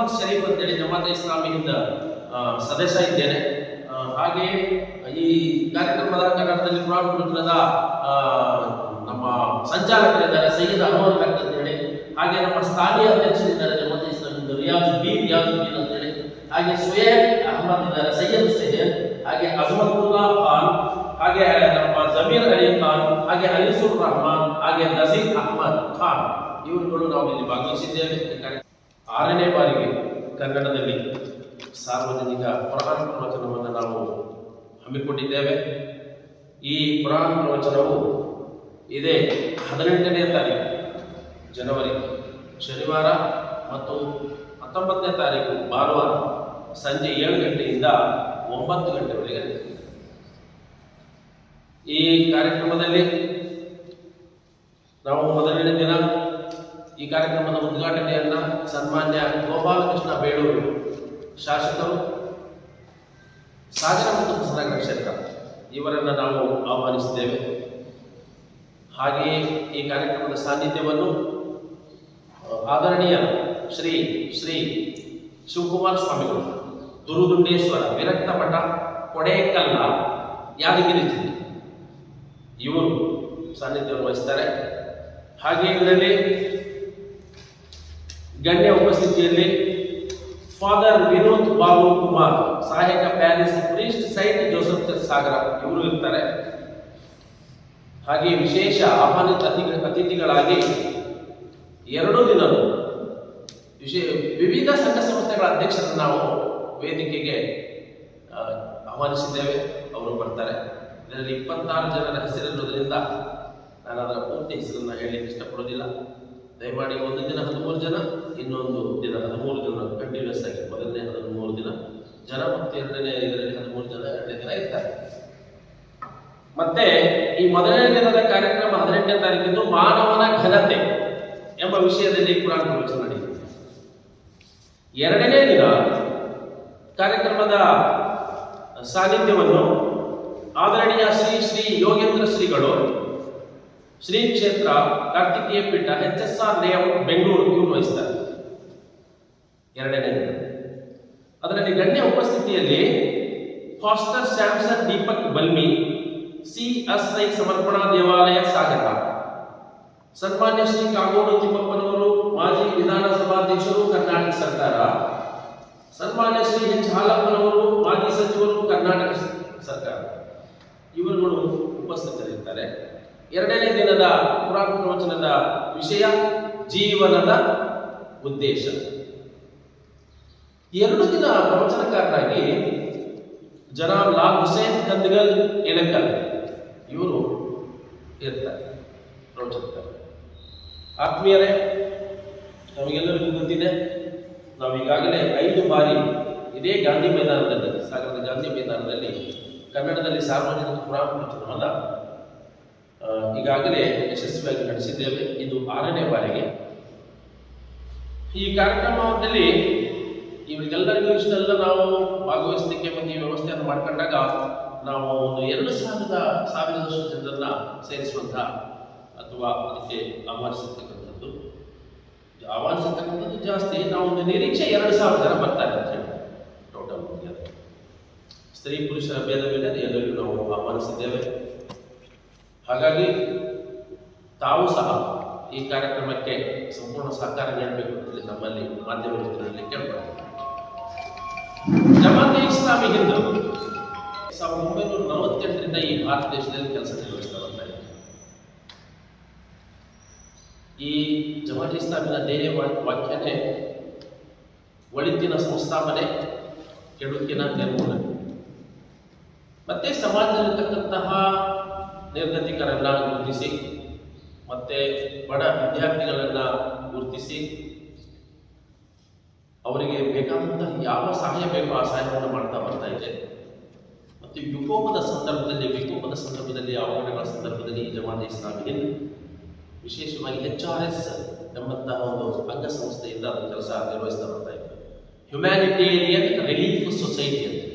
ಮೊಹಮ್ಮದ್ ಶರೀಫ್ ಅಂತೇಳಿ ಜಮಾತ್ ಇಸ್ಲಾಮಿಯಿಂದ ಸದಸ್ಯ ಇದ್ದೇನೆ. ಹಾಗೆ ಈ ಕಾರ್ಯಕ್ರಮದ ಕನ್ನಡದಲ್ಲಿ ಕುರಾನ್ ನಮ್ಮ ಸಂಚಾಲಕರಿದ್ದಾರೆ, ಸೈಯದ್ ಅಹಮದ್ ಅಂತ ಅಂತೇಳಿ. ಹಾಗೆ ನಮ್ಮ ಸ್ಥಾನೀಯ ಅಧ್ಯಕ್ಷರಿದ್ದಾರೆ ಜಮಾತ್ ಇಸ್ಲಾಮಿಂದ ರಿಯಾಜ್ ಬಿ ರಿಯಾಜುದ್ದೀನ್ ಅಂತೇಳಿ. ಹಾಗೆ ಸುಯೇದ್ ಅಹಮದ್ ಇದ್ದಾರೆ, ಸೈಯದ್ ಸೈಯದ್. ಹಾಗೆ ಅಜಮತುಲ್ಲಾ ಖಾನ್. ಹಾಗೆ ನಮ್ಮ ಜಮೀರ್ ಅಲಿ ಖಾನ್. ಹಾಗೆ ಅಲಿಸುರ್ ರಹಮಾನ್. ಹಾಗೆ ನಜೀರ್ ಅಹಮದ್ ಖಾನ್. ಇವರುಗಳು ನಾವು ಇಲ್ಲಿ ಭಾಗವಹಿಸಿದ್ದೇವೆ. ಆರನೇ ಬಾರಿಗೆ ಕನ್ನಡದಲ್ಲಿ ಸಾರ್ವಜನಿಕ ಪುರಾಣ ಪ್ರವಚನವನ್ನು ನಾವು ಹಮ್ಮಿಕೊಂಡಿದ್ದೇವೆ ಈ ಪುರಾಣ ಪ್ರವಚನವು ಇದೇ ಹದಿನೆಂಟನೇ ತಾರೀಕು, ಜನವರಿ, ಶನಿವಾರ ಮತ್ತು ಹತ್ತೊಂಬತ್ತನೇ ತಾರೀಕು, ಭಾನುವಾರ ಸಂಜೆ ಏಳು ಗಂಟೆಯಿಂದ ಒಂಬತ್ತು ಗಂಟೆವರೆಗೆ. ಈ ಕಾರ್ಯಕ್ರಮದಲ್ಲಿ ನಾವು ಮೊದಲನೇ ದಿನ ಈ ಕಾರ್ಯಕ್ರಮದ ಉದ್ಘಾಟನೆಯನ್ನ ಸನ್ಮಾನ್ಯ ಗೋಪಾಲಕೃಷ್ಣ ಬೇಳೂರು ಶಾಸಕರು, ಸಾಗರ ಮತ್ತು ಹೊಸನಗರ ಕ್ಷೇತ್ರ, ಇವರನ್ನು ನಾವು ಆಹ್ವಾನಿಸಿದ್ದೇವೆ. ಹಾಗೆಯೇ ಈ ಕಾರ್ಯಕ್ರಮದ ಸಾನ್ನಿಧ್ಯವನ್ನು ಆದರಣೀಯ ಶ್ರೀ ಶ್ರೀ ಶಿವಕುಮಾರ ಸ್ವಾಮಿಗಳು, ದುರುದುಂಡೇಶ್ವರ ವಿರಕ್ತ ಮಠ ಕೊಡೇಕಲ್ಲ, ಯಾದಗಿರಿ ಜಿಲ್ಲೆ, ಇವರು ಸಾನ್ನಿಧ್ಯವನ್ನು ವಹಿಸ್ತಾರೆ. ಹಾಗೆ ಇದರಲ್ಲಿ ಗಣ್ಯ ಉಪಸ್ಥಿತಿಯಲ್ಲಿ ಫಾದರ್ ವಿನೋದ್ ಬಾಬು ಕುಮಾರ್ ಸಹಾಯಕ parish priest saint Joseph Sagara ಇವರು ಇರ್ತಾರೆ. ಹಾಗೆ ವಿಶೇಷ ಆಹ್ವಾನಿತ ಅತಿಥಿ ಅತಿಥಿಗಳಾಗಿ ಎರಡು ದಿನವೂ ವಿಶೇ ವಿವಿಧ ಸಂಘ ಸಂಸ್ಥೆಗಳ ಅಧ್ಯಕ್ಷರನ್ನು ನಾವು ವೇದಿಕೆಗೆ ಆಹ್ವಾನಿಸಿದ್ದೇವೆ. ಅವರು ಬರ್ತಾರೆ. ಇದರಲ್ಲಿ ಇಪ್ಪತ್ತಾರು ಜನರ ಹೆಸರಿರುವುದರಿಂದ ನಾನು ಅದರ ಪೂರ್ತಿ ಹೆಸರನ್ನು ಹೇಳಲಿಕ್ಕೆ ಇಷ್ಟಪಡೋದಿಲ್ಲ ದಯಮಾಡಿ ಒಂದು ದಿನ ಹದಿಮೂರು ಜನ, ಇನ್ನೊಂದು ದಿನ ಹದಿಮೂರು ಜನ ಕಂಟಿನ್ಯೂಸ್ ಆಗಿ, ಮೊದಲನೇ ಹದಿಮೂರು ದಿನ. ಜನ ಮತ್ತು ಎರಡನೇ ಇದರಲ್ಲಿ ಹದಿಮೂರು ಜನ, ಎರಡನೇ ದಿನ ಇರ್ತಾರೆ. ಮತ್ತೆ ಈ ಮೊದಲನೇ ದಿನದ ಕಾರ್ಯಕ್ರಮ ಹದಿನೆಂಟನೇ ತಾರೀಕಿದ್ದು ಮಾನವನ ಘನತೆ ಎಂಬ ವಿಷಯದಲ್ಲಿ ಕುರಾನ್ ಪ್ರವಚನ ನಡೆಯುತ್ತೆ. ಎರಡನೇ ದಿನ ಕಾರ್ಯಕ್ರಮದ ಸಾನ್ನಿಧ್ಯವನ್ನು ಆದರಣೀಯ ಶ್ರೀ ಶ್ರೀ ಯೋಗೇಂದ್ರ ಶ್ರೀಗಳು ಶ್ರೀ ಕ್ಷೇತ್ರ ಕಾರ್ತಿಕೇಯ ಪೀಠ H S R layout Bengaluru ಇವರು ವಹಿಸ್ತಾರೆ. ಎರಡನೇ ದಿನ. ಅದರಲ್ಲಿ ಗಣ್ಯ ಉಪಸ್ಥಿತಿಯಲ್ಲಿ pastor Samson Deepak Balmi, C S I ಸಮರ್ಪಣಾ ದೇವಾಲಯ ಸಾಗರ. ಸನ್ಮಾನ್ಯ ಶ್ರೀ ಕಾಗೋಡು ತಿಮ್ಮಪ್ಪನವರು ಮಾಜಿ ವಿಧಾನಸಭಾಧ್ಯಕ್ಷರು ಕರ್ನಾಟಕ ಸರ್ಕಾರ. ಸನ್ಮಾನ್ಯ ಶ್ರೀ ಎಚ್ ಹಾಲಪ್ಪನವರು, ಮಾಜಿ ಸಚಿವರು ಕರ್ನಾಟಕ ಸರ್ಕಾರ. ಇವರುಗಳು ಉಪಸ್ಥಿತರಿರ್ತಾರೆ. ಎರಡನೇ ದಿನದ ಪುರಾಣ ಪ್ರವಚನದ ವಿಷಯ ಜೀವನದ ಉದ್ದೇಶ. ಎರಡು ದಿನ ಪ್ರವಚನಕಾರರಾಗಿ ಜನಾಬ್ ಲಾಲ್ ಹುಸೇನ್ ಕಂದಗಲ್ ಎಣಕಲ್ ಇವರು ಇರ್ತಾರೆ ಪ್ರವಚನಕಾರ ಆತ್ಮೀಯರೇ, ನಮಗೆಲ್ಲರಿಗೂ ಗೊತ್ತಿದೆ, ನಾವು ಈಗಾಗಲೇ ಐದು ಬಾರಿ ಇದೇ ಗಾಂಧಿ ಮೈದಾನದಲ್ಲಿ, ಸಾಗರದ ಗಾಂಧಿ ಮೈದಾನದಲ್ಲಿ ಕನ್ನಡದಲ್ಲಿ ಸಾರ್ವಜನಿಕ ಪುರಾಣ ಪ್ರವಚನವನ್ನು ಈಗಾಗಲೇ ಯಶಸ್ವಿಯಾಗಿ ನಡೆಸಿದ್ದೇವೆ. ಇದು ಆರನೇ ಬಾರಿಗೆ. ಈ ಕಾರ್ಯಕ್ರಮದಲ್ಲಿ ಇವರಿಗೆಲ್ಲರಿಗೂ ಇಷ್ಟೆಲ್ಲ ನಾವು ಭಾಗವಹಿಸಲಿಕ್ಕೆ ಬಂದು ಈ ವ್ಯವಸ್ಥೆಯನ್ನು ಮಾಡ್ಕೊಂಡಾಗ ನಾವು ಒಂದು ಎರಡು ಸಾವಿರದ, ಸಾವಿರದಷ್ಟು ಜನರನ್ನ ಸೇರಿಸುವಂತಹ ಅಥವಾ ಅದಕ್ಕೆ ಆಹ್ವಾನಿಸಿರ್ತಕ್ಕಂಥದ್ದು ಆಹ್ವಾನಿಸಿರ್ತಕ್ಕಂಥದ್ದು ಜಾಸ್ತಿ. ನಾವು ಒಂದು ನಿರೀಕ್ಷೆ ಎರಡು ಸಾವಿರ ಜನ ಬರ್ತಾರೆ ಅಂತ ಹೇಳಿ ಟೋಟಲ್ ಸ್ತ್ರೀ, ಪುರುಷರ ಭೇದವಿಲ್ಲದೆ ಎಲ್ಲರಿಗೂ ನಾವು ಆಹ್ವಾನಿಸಿದ್ದೇವೆ. ಹಾಗಾಗಿ ತಾವು ಸಹ ಈ ಕಾರ್ಯಕ್ರಮಕ್ಕೆ ಸಂಪೂರ್ಣ ಸಹಕಾರ ನೀಡಬೇಕು ಅಂತೇಳಿ ನಮ್ಮಲ್ಲಿ ಮಾಧ್ಯಮ ಮಿತ್ರರಲ್ಲಿ ಕೇಳ್ಕೊಳ್ತೇವೆ. ಜಮಾತೆ ಇಸ್ಲಾಮಿ ಹಿಂದೂ ಸಾವಿರದ ಒಂಬೈನೂರ ನಲವತ್ತೆಂಟರಿಂದ ಈ ಭಾರತ ದೇಶದಲ್ಲಿ ಕೆಲಸ ನಿರ್ವಹಿಸ್ತಾ ಬರ್ತಾ ಈ ಜಮಾತ್ ಇಸ್ಲಾಮಿನ ಧ್ಯೇಯ ವಾಕ್ಯನೇ ಒಳಿತಿನ ಸಂಸ್ಥಾಪನೆ, ಕೆಡುಕಿನ ನಿರ್ಮೂಲನೆ. ಮತ್ತೆ ಸಮಾಜದಲ್ಲಿರ್ತಕ್ಕಂತಹ ನಿರ್ಗತಿಕರನ್ನ ಗುರುತಿಸಿ, ಮತ್ತೆ ಬಡ ವಿದ್ಯಾರ್ಥಿಗಳನ್ನ ಗುರುತಿಸಿ, ಅವರಿಗೆ ಬೇಕಾದಂತಹ ಯಾವ ಸಹಾಯ ಬೇಕೋ ಆ ಸಹಾಯವನ್ನು ಮಾಡ್ತಾ ಬರ್ತಾ ಇದೆ. ಮತ್ತು ವಿಕೋಪದ ಸಂದರ್ಭದಲ್ಲಿ ವಿಕೋಪದ ಸಂದರ್ಭದಲ್ಲಿ, ಅವಘಡಗಳ ಸಂದರ್ಭದಲ್ಲಿ ಈ ಇಸ್ಲಾಮಿಗೆ ಇಸ್ಲಾಮಿ ವಿಶೇಷವಾಗಿ ಎಚ್ ಆರ್ ಎಸ್ ಎಂಬಂತಹ ಒಂದು ಅಂಗಸಂಸ್ಥೆಯಿಂದ ಅದು ಕೆಲಸ ನಿರ್ವಹಿಸ್ತಾ ಬರ್ತಾ ಇದೆ. ಹ್ಯುಮ್ಯಾನಿಟೇರಿಯನ್ ರಿಲೀಫ್ ಸೊಸೈಟಿ ಅಂತ.